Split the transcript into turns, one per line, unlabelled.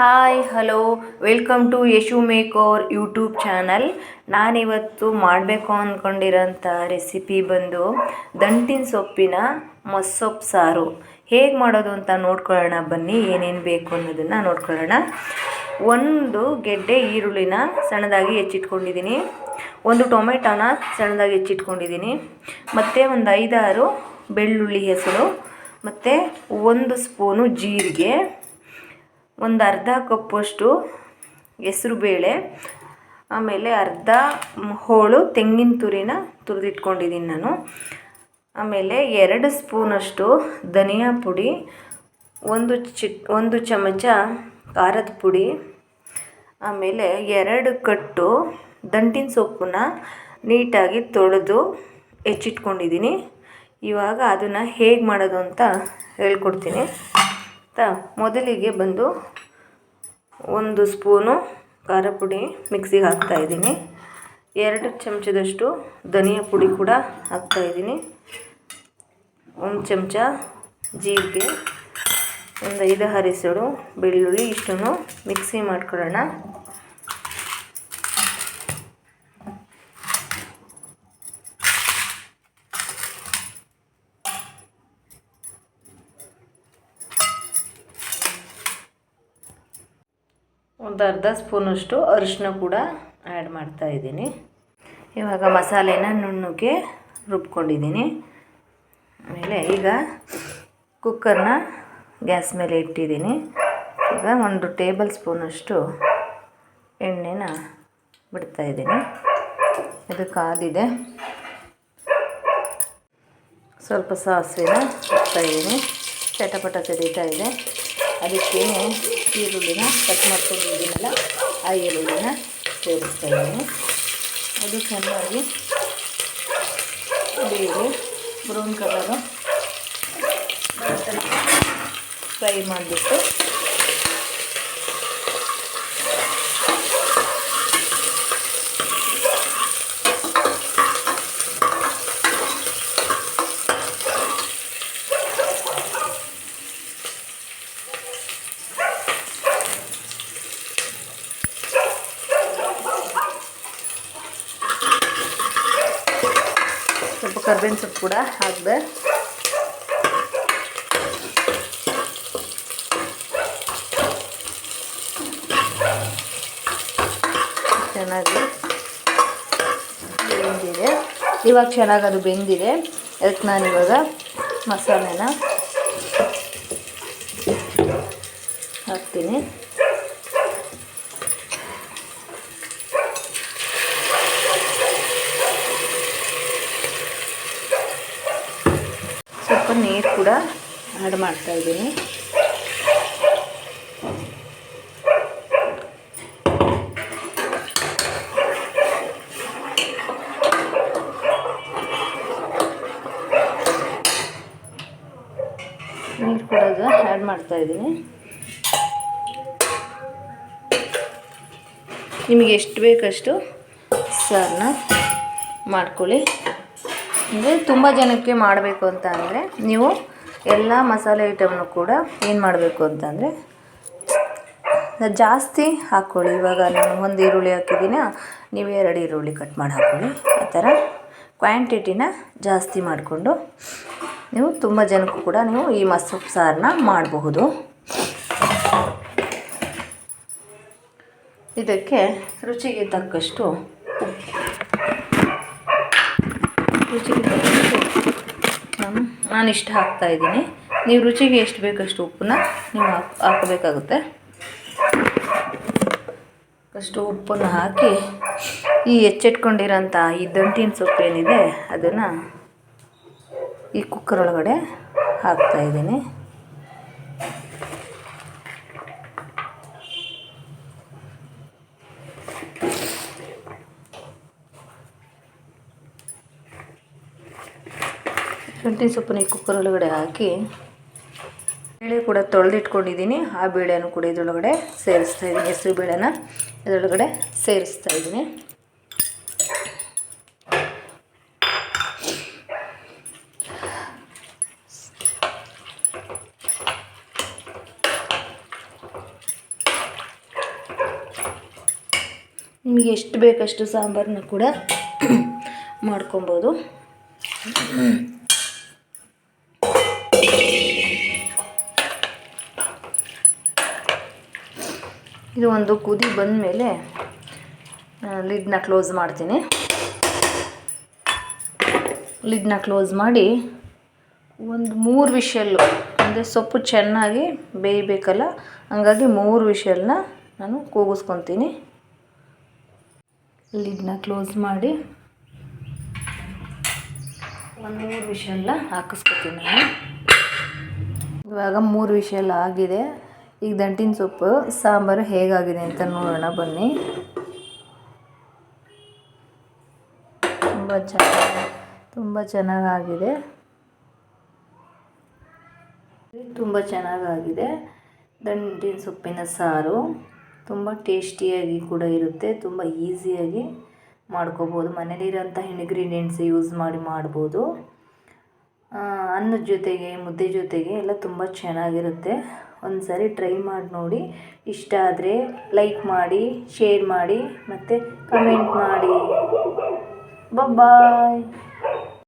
Hi, hello. Welcome to Yashu makeover YouTube channel. ನಾನಿವತ್ತು ಮಾಡಬೇಕು ಅಂದ್ಕೊಂಡಿರೋಂಥ recipe ಬಂದು ದಂಟಿನ ಸೊಪ್ಪಿನ ಮೊಸೊಪ್ಪು ಸಾರು. ಹೇಗೆ ಮಾಡೋದು ಅಂತ ನೋಡ್ಕೊಳ್ಳೋಣ. ಬನ್ನಿ, ಏನೇನು ಬೇಕು ಅನ್ನೋದನ್ನು ನೋಡ್ಕೊಳ್ಳೋಣ. ಒಂದು ಗೆಡ್ಡೆ ಈರುಳ್ಳಿನ ಸಣ್ಣದಾಗಿ ಹೆಚ್ಚಿಟ್ಕೊಂಡಿದ್ದೀನಿ. ಒಂದು ಟೊಮೆಟೊನ ಸಣ್ಣದಾಗಿ ಹೆಚ್ಚಿಟ್ಕೊಂಡಿದ್ದೀನಿ. ಮತ್ತು ಒಂದು ಐದಾರು ಬೆಳ್ಳುಳ್ಳಿ ಹೆಸರು. ಮತ್ತು ಒಂದು ಸ್ಪೂನು ಜೀರಿಗೆ. ಒಂದು ಅರ್ಧ ಕಪ್ಪಷ್ಟು ಹೆಸ್ರುಬೇಳೆ ಆಮೇಲೆ ಅರ್ಧ ಹೋಳು, ತೆಂಗಿನ ತುರಿನ ತುರಿದಿಟ್ಕೊಂಡಿದ್ದೀನಿ ನಾನು. ಆಮೇಲೆ ಎರಡು ಸ್ಪೂನಷ್ಟು ಧನಿಯಾ ಪುಡಿ, ಒಂದು ಚಿ ಒಂದು ಚಮಚ ಖಾರದ ಪುಡಿ, ಆಮೇಲೆ ಎರಡು ಕಟ್ಟು ದಂಟಿನ ಸೊಪ್ಪನ್ನ ನೀಟಾಗಿ ತೊಳೆದು ಹೆಚ್ಚಿಟ್ಕೊಂಡಿದ್ದೀನಿ ಇವಾಗ ಅದನ್ನು ಹೇಗೆ ಮಾಡೋದು ಅಂತ ಹೇಳ್ಕೊಡ್ತೀನಿ. ಆಯಿತಾ ಮೊದಲಿಗೆ ಬಂದು ಒಂದು ಸ್ಪೂನು ಖಾರ ಪುಡಿ ಮಿಕ್ಸಿಗೆ ಹಾಕ್ತಾಯಿದ್ದೀನಿ ಎರಡು ಚಮಚದಷ್ಟು ಧನಿಯಾ ಪುಡಿ ಕೂಡ ಹಾಕ್ತಾಯಿದ್ದೀನಿ ಒಂದು ಚಮಚ ಜೀರಿಗೆ, ಒಂದು ಐದು ಹರಿಸಳು ಬೆಳ್ಳುಳ್ಳಿ ಇಷ್ಟನ್ನು ಮಿಕ್ಸಿ ಮಾಡ್ಕೊಳ್ಳೋಣ. ಒಂದು ಅರ್ಧ ಸ್ಪೂನಷ್ಟು ಅರಿಶಿನ ಕೂಡ ಆ್ಯಡ್ ಮಾಡ್ತಾ ಇದ್ದೀನಿ. ಇವಾಗ ಮಸಾಲೆನ ನುಣ್ಣಗೆ ರುಬ್ಕೊಂಡಿದ್ದೀನಿ. ಆಮೇಲೆ ಈಗ ಕುಕ್ಕರ್ನ ಗ್ಯಾಸ್ ಮೇಲೆ ಇಟ್ಟಿದ್ದೀನಿ. ಈಗ ಒಂದು ಟೇಬಲ್ ಸ್ಪೂನಷ್ಟು ಎಣ್ಣೆನ ಬಿಡ್ತಾ ಇದ್ದೀನಿ. ಇದು ಕಾದಿದೆ. ಸ್ವಲ್ಪ ಸಾಸಿವೆನ ಹಾಕ್ತಾಯಿದ್ದೀನಿ ಚಟಪಟ ಇದೆ. ಅದಕ್ಕೆ ಈರುಳ್ಳಿನ ಕಟ್ ಮಾಡ್ಕೊಂಡಿದ್ದೀನಲ್ಲ ಆ ಈರುಳ್ಳಿನ ಸೇರಿಸ್ತಾ ಇದ್ದೀನಿ. ಅದು ಚೆನ್ನಾಗಿ ಬೇರೆ ಬ್ರೌನ್ ಕಲರು ಫ್ರೈ ಮಾಡಿಬಿಟ್ಟು ಸ್ವಲ್ಪ ಕರ್ಬೇವಿನ ಸೊಪ್ಪು ಕೂಡ ಹಾಕಿದೆ. ಚೆನ್ನಾಗಿ ಬೆಂದಿದೆ. ಇವಾಗ ಚೆನ್ನಾಗಿ ಅದು ಬೆಂದಿದೆ. ಅದಕ್ಕೆ ನಾನು ಇವಾಗ ಮಸಾಲೆನ ಹಾಕ್ತೀನಿ ಸ್ವಲ್ಪ ನೀರು ಕೂಡ ಆ್ಯಡ್ ಮಾಡ್ತಾ ಇದ್ದೀನಿ. ನೀರು ಕೂಡ ಆ್ಯಡ್ ಮಾಡ್ತಾ ಇದ್ದೀನಿ. ನಿಮಗೆ ಎಷ್ಟು ಬೇಕಷ್ಟು ಸಾರನ್ನ ಮಾಡ್ಕೊಳ್ಳಿ. ಅಂದರೆ ತುಂಬ ಜನಕ್ಕೆ ಮಾಡಬೇಕು ಅಂತ ಅಂದರೆ ನೀವು ಎಲ್ಲ ಮಸಾಲೆ ಐಟಮ್ನು ಕೂಡ ಏನು ಮಾಡಬೇಕು ಅಂತಂದರೆ ಜಾಸ್ತಿ ಹಾಕ್ಕೊಳ್ಳಿ ಇವಾಗ ನಾನು ಒಂದು ಈರುಳ್ಳಿ ಹಾಕಿದ್ದೀನಿ. ನೀವು ಎರಡು ಈರುಳ್ಳಿ ಕಟ್ ಮಾಡಿ ಹಾಕ್ಕೊಳ್ಳಿ ಆ ಥರ ಕ್ವಾಂಟಿಟಿನ ಜಾಸ್ತಿ ಮಾಡಿಕೊಂಡು ನೀವು ತುಂಬ ಜನಕ್ಕೂ ಕೂಡ ನೀವು ಈ ಮಸೊಪ್ಪು ಸಾರನ್ನ ಮಾಡಬಹುದು. ಇದಕ್ಕೆ ರುಚಿಗೆ ತಕ್ಕಷ್ಟು ಉಪ್ಪು ರುಚಿಗೆ ತಕ್ಕಷ್ಟು ನಾನು ಇಷ್ಟು ಹಾಕ್ತಾ ಇದ್ದೀನಿ. ನೀವು ರುಚಿಗೆ ಎಷ್ಟು ಬೇಕಷ್ಟು ಉಪ್ಪನ್ನ ನೀವು ಹಾಕ್, ಹಾಕಬೇಕಾಗುತ್ತೆ. ಅಷ್ಟು ಉಪ್ಪನ್ನು ಹಾಕಿ, ಈ ಹೆಚ್ಚಿಟ್ಕೊಂಡಿರೋಂಥ ಈ ದಂಟಿನ ಸೊಪ್ಪು ಏನಿದೆ, ಅದನ್ನು ಈ ಕುಕ್ಕರ್ ಒಳಗಡೆ ಹಾಕ್ತಾ ಶುಂಠಿ ಸೊಪ್ಪನ್ನ ಈ ಕುಕ್ಕರ್ ಒಳಗಡೆ ಹಾಕಿ, ಬೇಳೆ ಕೂಡ ತೊಳೆದಿಟ್ಕೊಂಡಿದ್ದೀನಿ. ಆ ಬೇಳೆನೂ ಕೂಡ ಇದರೊಳಗಡೆ ಸೇರಿಸ್ತಾ ಇದ್ದೀನಿ. ಹೆಸರು ಬೇಳೆನ ಇದರೊಳಗಡೆ ಸೇರಿಸ್ತಾ ಇದ್ದೀನಿ. ನಿಮಗೆ ಎಷ್ಟು ಬೇಕಷ್ಟು ಸಾಂಬಾರನ್ನ ಕೂಡ ಮಾಡ್ಕೊಬೋದು. ಇದು ಒಂದು ಕುದಿ ಬಂದ ಮೇಲೆ ಲಿಡ್ನ ಕ್ಲೋಸ್ ಮಾಡ್ತೀನಿ. ಲಿಡ್ನ ಕ್ಲೋಸ್ ಮಾಡಿ ಒಂದು ಮೂರು ವಿಷಲ್ಲು ಅಂದರೆ ಸೊಪ್ಪು ಚೆನ್ನಾಗಿ ಬೇಯಬೇಕಲ್ಲ, ಹಂಗಾಗಿ ಮೂರು ವಿಷಲ್ನ ನಾನು ಕೂಗಿಸ್ಕೊತೀನಿ. ಲಿಡ್ನ ಕ್ಲೋಸ್ ಮಾಡಿ ಒಂದು ಮೂರು ವಿಷಲ್ನ ಹಾಕಿಸ್ಕೊತೀನಿ ನಾನು. ಇವಾಗ ಮೂರು ವಿಷಲ್ ಆಗಿದೆ. ಈಗ ದಂಟಿನ ಸೊಪ್ಪು, ಸಾಂಬಾರು ಹೇಗಾಗಿದೆ ಅಂತ ನೋಡೋಣ, ಬನ್ನಿ. ತುಂಬ ಚೆನ್ನಾಗಿ, ತುಂಬ ಚೆನ್ನಾಗಾಗಿದೆ. ತುಂಬ ಚೆನ್ನಾಗಾಗಿದೆ. ದಂಟಿನ ಸೊಪ್ಪಿನ ಸಾರು ತುಂಬ ಟೇಸ್ಟಿಯಾಗಿ ಕೂಡ ಇರುತ್ತೆ, ತುಂಬ ಈಸಿಯಾಗಿ ಮಾಡ್ಕೋಬೋದು. ಮನೇಲಿರೋಂಥ ಇಂಗ್ರೀಡಿಯೆಂಟ್ಸ್ ಯೂಸ್ ಮಾಡಿ ಮಾಡ್ಬೋದು. ಅನ್ನದ ಜೊತೆಗೆ, ಮುದ್ದೆ ಜೊತೆಗೆ ಎಲ್ಲ ತುಂಬ ಚೆನ್ನಾಗಿರುತ್ತೆ. ಒಂದು ಸರಿ ಟ್ರೈ ಮಾಡಿ ನೋಡಿ. ಇಷ್ಟ ಆದರೆ ಲೈಕ್ ಮಾಡಿ ಶೇರ್ ಮಾಡಿ, ಮತ್ತು ಕಮೆಂಟ್ ಮಾಡಿ. ಬಾಯ್